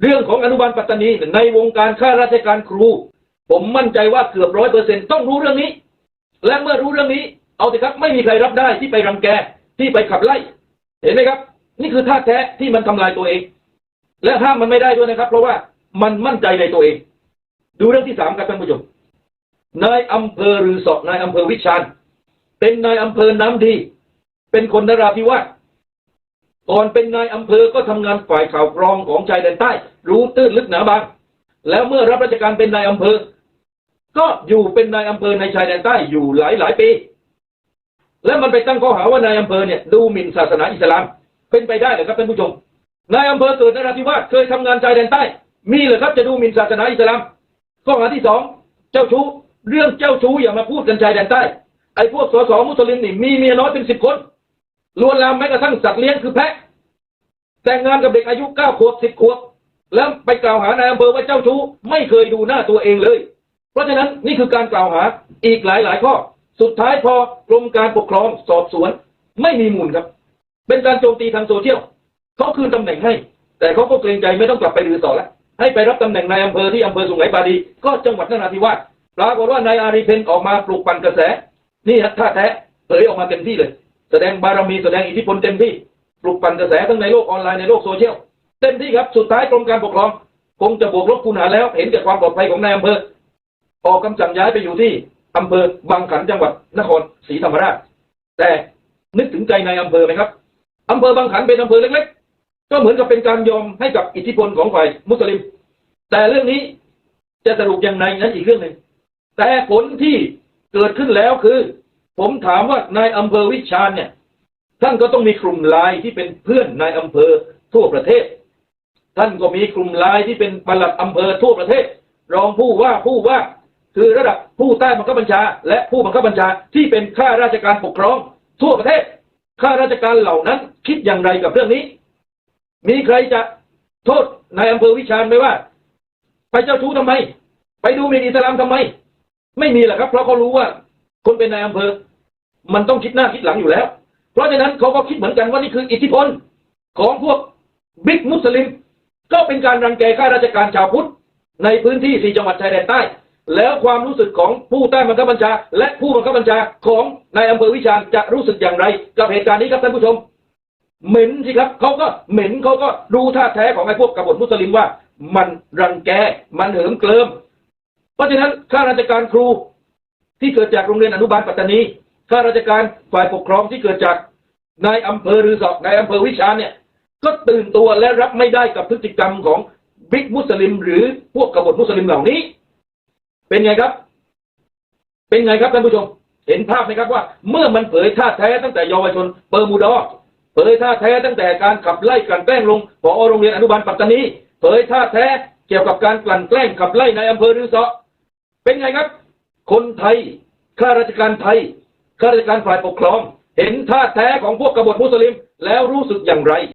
เรื่องของอนุบาลปัตตานีในวงการข้าราชการครู ผมมั่นใจว่าเกือบร้อยเปอร์เซ็นต้องรู้เรื่องนี้ และเมื่อรู้เรื่องนี้ เอาสิครับไม่มีใครรับได้ที่ไปรังแกที่ไปขับไล่ เห็นไหมครับ นี่คือท่าแท้ที่มันทำลายตัวเอง และห้ามมันไม่ได้ด้วยนะครับ เพราะว่ามันมั่นใจในตัวเอง ดูเรื่องที่สามครับท่านผู้ชมนายอำเภอรือสอนายอำเภอวิชาญเป็นนายอำเภอน้ำดี เป็นคนนราธิวาส ก่อนเป็นนายอำเภอก็ทำงานฝ่ายข่าวกรองของชายแดนใต้ รู้ตื้นลึกหนาบาง แล้วเมื่อรับราชการเป็นนายอำเภอ ก็อยู่เป็นนายอำเภอในชายแดนใต้อยู่หลายหลายปี แล้วมันไปตั้งข้อหาว่านายอำเภอเนี่ยดูหมิ่นศาสนาอิสลาม เป็นไปได้เหรอครับท่านผู้ชม นายอำเภอเกิดนราธิวาสเคยทำงานชายแดนใต้ มีเหรอครับจะดูหมิ่นศาสนาอิสลาม ข้อหาที่สองเจ้าชู้เรื่องเจ้าชู้อย่ามาพูดกันชายแดนใต้ไอ้พวกสสมุสลิมนี่มีเมียน้อยเป็นสิบคน ล้วนลามแม้กระทั่งสัตว์เลี้ยงคือแพะแต่งงานกับเด็กอายุเก้าขวบสิบขวบแล้วไปกล่าวหานายอำเภอว่าเจ้าชู้ไม่เคยดูหน้าตัวเองเลย เพราะฉะนั้นนี่คือการกล่าวหาอีกหลายหลายข้อ สุดท้ายพอกรมการปกครองสอบสวน ไม่มีมูลครับ เป็นการโจมตีทางโซเชียลเขาคืนตำแหน่งให้ แต่เขาก็เกรงใจไม่ต้องกลับไปรือต่อแล้วให้ไปรับตำแหน่งนายอำเภอที่อำเภอสุไหงปาดีก็จังหวัดนราธิวาสปรากฏว่านายอารีเพนออกมาปลุกปั่นกระแส นี่ฮะท่าแท้เผยออกมาเต็มที่เลย แสดงบารมีแสดงอิทธิพลเต็มที่ปลุกปั่นกระแสทั้งในโลกออนไลน์ในโลกโซเชียลเต็มที่ครับสุดท้ายกรมการปกครอง คงจะบวกลบคูณหารแล้ว เห็นแก่ความปลอดภัยของนายอำเภอออกคำสั่งย้ายไปอยู่ที่อำเภอบางขันจังหวัดนครศรีธรรมราช แต่นึกถึงใจนายอำเภอไหมครับอำเภอบางขันเป็นอำเภอเล็กๆ ก็เหมือนกับเป็นการยอมให้กับอิทธิพลของฝ่ายมุสลิม แต่เรื่องนี้จะสรุปยังไงนั้นอีกเรื่องหนึ่งแต่ผลที่เกิดขึ้นแล้วคือ ผมถามว่านายอำเภอวิชาญเนี่ย ท่านก็ต้องมีกลุ่มไลน์ที่เป็นเพื่อนนายอำเภอทั่วประเทศ ท่านก็มีกลุ่มไลน์ที่เป็นปลัดอำเภอทั่วประเทศ รองผู้ว่าผู้ว่า คือระดับผู้ใต้บังคับบัญชา และผู้บังคับบัญชาที่เป็นข้าราชการปกครอง ทั่วประเทศข้าราชการเหล่านั้นคิดอย่างไรกับเรื่องนี้ มีใครจะโทษนายอำเภอวิชาญไหมว่า ไปเจ้าชู้ทำไม ไปดูหมีนอิสลามทำไม ไม่มีหรอกครับ เพราะเขารู้ว่า คนเป็นนายอำเภอ มันต้องคิดหน้าคิดหลังอยู่แล้ว เพราะฉะนั้นเขาก็คิดเหมือนกันว่านี่คืออิทธิพลของพวกบิ๊กมุสลิม ก็เป็นการรังแกข้าราชการชาวพุทธในพื้นที่สี่จังหวัดชายแดนใต้ แล้วความรู้สึกของผู้ใต้บังคับบัญชา และผู้บังคับบัญชาของนายอำเภอวิชาญจะรู้สึกอย่างไร กับเหตุการณ์นี้ครับท่านผู้ชม เหม็นสิครับเขาก็เหม็นเขาก็ดูท่าแท้ของไอ้พวกกบฏมุสลิมว่า มันรังแกมันเหิมเกลิม เพราะฉะนั้นข้าราชการครู ที่เกิดจากโรงเรียนอนุบาลปัตตานีข้าราชการฝ่ายปกครองที่เกิดจากนายอำเภอหรือสอบนายอำเภอวิชาเนี่ยก็ตื่นตัวและรับไม่ได้กับพฤติกรรมของบิ๊กมุสลิม หรือพวกกบฏมุสลิมเหล่านี้ เป็นไงครับ เป็นไงครับท่านผู้ชม เห็นภาพไหมครับว่า เมื่อมันเผยท่าแท้ตั้งแต่เยาวชนเปอร์มูดอเผยท่าแท้ตั้งแต่การขับไล่กลั่นแกล้งลงผอโรงเรียนอนุบาลปัตตานีเผยท่าแท้เกี่ยวกับการกลั่นแกล้งขับไล่ในอำเภอรือสาะเป็นไงครับ คนไทยข้าราชการไทยข้าราชการฝ่ายปกครองเห็นท่าแท้ของพวกกบฏมุสลิมแล้วรู้สึกอย่างไร